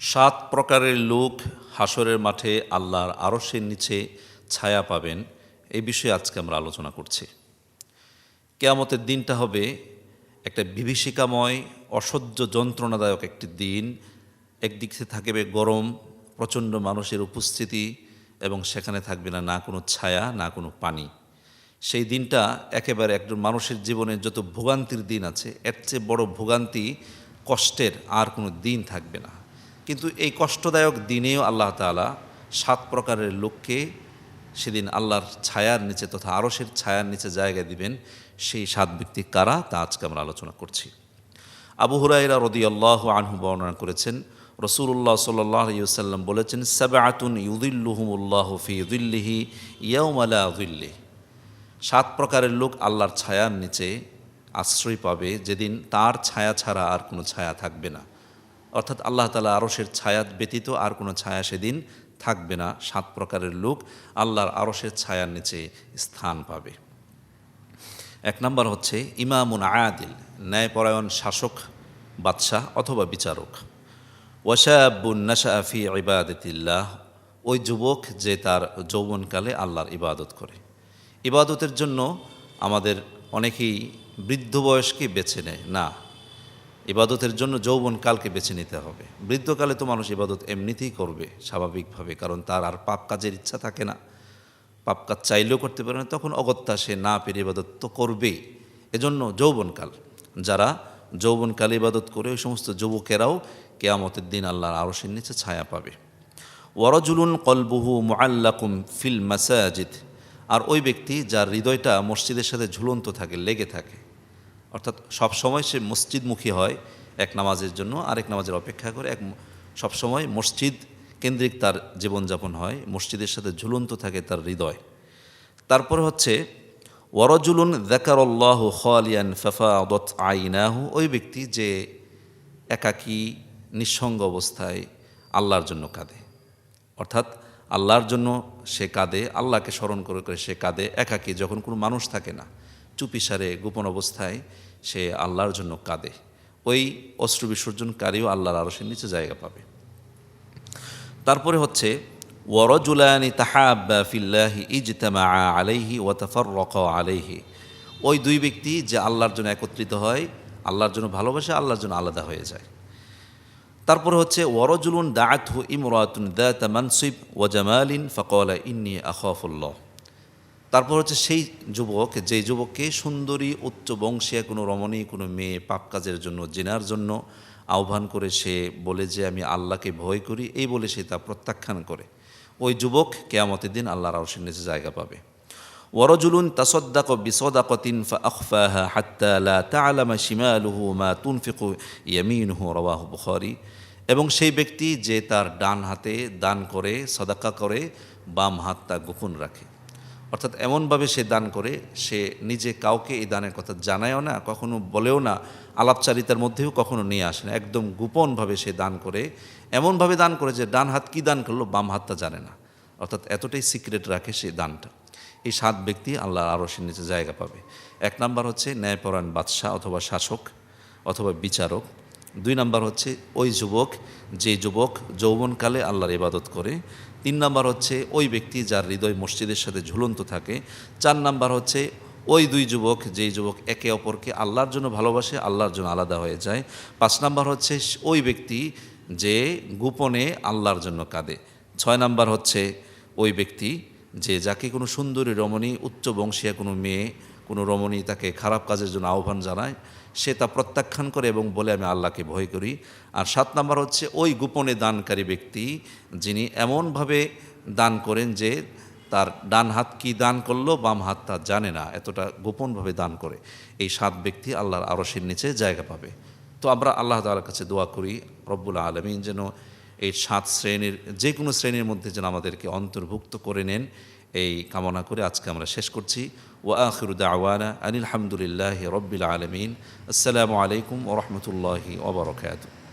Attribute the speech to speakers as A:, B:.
A: সাত প্রকারের লোক হাসরের মাঠে আল্লাহর আরশের নিচে ছায়া পাবেন। এই বিষয়ে আজকে আমরা আলোচনা করছি। কেয়ামতের দিনটা হবে একটা বিভীষিকাময়, অসহ্য যন্ত্রণাদায়ক একটি দিন। একদিক থেকে থাকবে গরম, প্রচণ্ড মানুষের উপস্থিতি এবং সেখানে থাকবে না না কোনো ছায়া, না কোনো পানি। সেই দিনটা একেবারে একজন মানুষের জীবনে যত ভোগান্তির দিন আছে, এর চেয়ে বড় ভোগান্তি, কষ্টের আর কোনো দিন থাকবে না। কিন্তু এই কষ্টদায়ক দিনেও আল্লাহ তাআলা সাত প্রকারের লোককে সেদিন আল্লাহর ছায়ার নিচে তথা আরশের ছায়ার নিচে জায়গা দিবেন। সেই সাত ব্যক্তি কারা? তা আজকে আমরা আলোচনা করছি। আবু হুরাইরা রদি আল্লাহ আনহু বর্ণনা করেছেন রসুল্লাহ সাল্লাম বলেছেন সাবাতুন ইউদিল্লুহুমুল্লাহ ফি ইউদিল্লিহি ইয়াউমালা উদিল্লি সাত প্রকারের লোক আল্লাহর ছায়ার নিচে আশ্রয় পাবে, যেদিন তার ছায়া ছাড়া আর কোনো ছায়া থাকবে না। অর্থাৎ আল্লাহ তালা আরসের ছায়া ব্যতীত আর কোনো ছায়া সেদিন থাকবে না। সাত প্রকারের লোক আল্লাহর আরসের ছায়ার নিচে স্থান পাবে। এক নম্বর হচ্ছে ইমামুন আয়াদিল ন্যায়পরায়ণ শাসক, বাদশাহ অথবা বিচারক। ওয়াশাবুন নাশাফি ইবাদতিল্লাহ, ওই যুবক যে তার যৌবনকালে আল্লাহর ইবাদত করে। ইবাদতের জন্য আমাদের অনেকেই বৃদ্ধ বয়সকে বেছে নেয়। না ইবাদতের জন্য যৌবনকালকে বেছে নিতে হবে। বৃদ্ধকালে তো মানুষ ইবাদত এমনিতেই করবে, স্বাভাবিকভাবে, কারণ তার আর পাপ কাজের ইচ্ছা থাকে না। পাপ কাজ চাইলেও করতে পারে না, তখন অগত্যা সে না পেরে ইবাদত তো করবেই। এজন্য যৌবনকাল যারা যৌবনকালে ইবাদত করে, ওই সমস্ত যুবকেরাও কেয়ামতের দিন আল্লাহর আরশের নিচে ছায়া পাবে। ওয়ারজুলুন কলবুহু মুআল্লাকুম ফিল মাসাজিদ। আর ওই ব্যক্তি যার হৃদয়টা মসজিদের সাথে ঝুলন্ত থাকে, লেগে থাকে অর্থাৎ সব সময় সে মসজিদমুখী হয় এক নামাজের জন্য, আরেক নামাজের অপেক্ষা করে এক সবসময় মসজিদ কেন্দ্রিক তার জীবনযাপন হয়, মসজিদের সাথে ঝুলন্ত থাকে তার হৃদয়। তারপর হচ্ছে, ওয়ারজুলুন দেকারল্লাহ খালিয়ান ফাফাদত আইনাহু, ওই ব্যক্তি যে একাকী, নিঃসঙ্গ অবস্থায় আল্লাহর জন্য কাঁদে। অর্থাৎ আল্লাহর জন্য সে কাঁদে, আল্লাহকে স্মরণ করে করে সে কাঁদে, একাকী, যখন কোনো মানুষ থাকে না। চুপিসারে গোপন অবস্থায় সে আল্লাহর জন্য কাঁদে। ওই অশ্রু বিসর্জনকারীও আল্লাহর আরশের নিচে জায়গা পাবে। তারপরে হচ্ছে, ওয়ারজুলানি তাহাব্বা ফিল্লাহি ইজতামা আলাইহি ওয়াতাফার রক আলাইহি। ওই দুই ব্যক্তি যে আল্লাহর জন্য একত্রিত হয়, আল্লাহর জন্য ভালোবাসে, আল্লাহর জন্য আলাদা হয়ে যায়। তারপরে হচ্ছে, ওয়ারজুলুন দাআতহু ইমরাতুন দাতা মানসিব ওয়া জামালিন ফাকালা ইন্নী আখাফুল্লাহ। তারপর হচ্ছে সেই যুবক যে যুবককে সুন্দরী, উচ্চ বংশীয় কোনো রমণী, কোনো মেয়ে পাপ কাজের জন্য, জেনার জন্য আহ্বান করে সে বলে যে, আমি আল্লাহকে ভয় করি। এই বলে সে তা প্রত্যাখ্যান করে। ওই যুবক কেয়ামতের দিন আল্লাহর আরশের নিচে জায়গা পাবে। ওয়ারজুলুন তাসদ্দাক বিসদাকতিন ফাআখফাহা হাত্তা লা তা'লামা শিমালুহু মা তুনফিকু ইয়ামিনুহু, রাওয়াহু বুখারী। এবং সেই ব্যক্তি যে তার ডান হাতে দান করে, সদাকা করে, বাম হাত তা গোপন রাখে। অর্থাৎ এমনভাবে সে দান করে, সে নিজে কাউকে এই দানের কথা জানায়ও না, কখনো বলেও না, আলাপচারিতার মধ্যেও কখনো নিয়ে আসে না। একদম গোপনভাবে সে দান করে, এমনভাবে দান করে যে ডান হাত কী দান করল, বাম হাতটা জানে না। অর্থাৎ এতটাই সিক্রেট রাখে সেই দানটা। এই সাত ব্যক্তি আল্লাহর আরশের নিচে জায়গা পাবে। এক নাম্বার হচ্ছে ন্যায়পরায়ণ বাদশাহ অথবা শাসক অথবা বিচারক। দুই নাম্বার হচ্ছে ওই যুবক, যে যুবক যৌবনকালে আল্লাহর ইবাদত করে তিন নাম্বার হচ্ছে ওই ব্যক্তি যার হৃদয় মসজিদের সাথে ঝুলন্ত থাকে। চার নাম্বার হচ্ছে ওই দুই যুবক, যেই যুবক একে অপরকে আল্লাহর জন্য ভালোবাসে, আল্লাহর জন্য আলাদা হয়ে যায়। পাঁচ নাম্বার হচ্ছে ওই ব্যক্তি যে গোপনে আল্লাহর জন্য কাঁদে। ছয় নাম্বার হচ্ছে ওই ব্যক্তি যে যাকে কোনো সুন্দরী রমণী, উচ্চ বংশীয় কোনো মেয়ে কোনো রমণী তাকে খারাপ কাজের জন্য আহ্বান জানায়, সে তা প্রত্যাখ্যান করে এবং বলে, আমি আল্লাহকে ভয় করি। আর সাত নাম্বার হচ্ছে, ওই গোপনে দানকারী ব্যক্তি যিনি এমনভাবে দান করেন যে তার ডান হাত কি দান করল, বাম হাত তা জানে না, এতটা গোপনভাবে দান করে। এই সাত ব্যক্তি আল্লাহর আরশের নিচে জায়গা পাবে। তো আমরা আল্লাহ তালার কাছে দোয়া করি, রব্বুল আলমিন যেন এই সাত শ্রেণির, যে কোনো শ্রেণির মধ্যে যেন আমাদেরকে অন্তর্ভুক্ত করে নেন। এই কামনা করে আজকে আমরা শেষ করছি ও আখির দাওয়ানা আনিল হামদুলিল্লাহ রব্বিল আলমিন আসসালামু আলাইকুম ওরহমতুল্লাহি ওবরকাত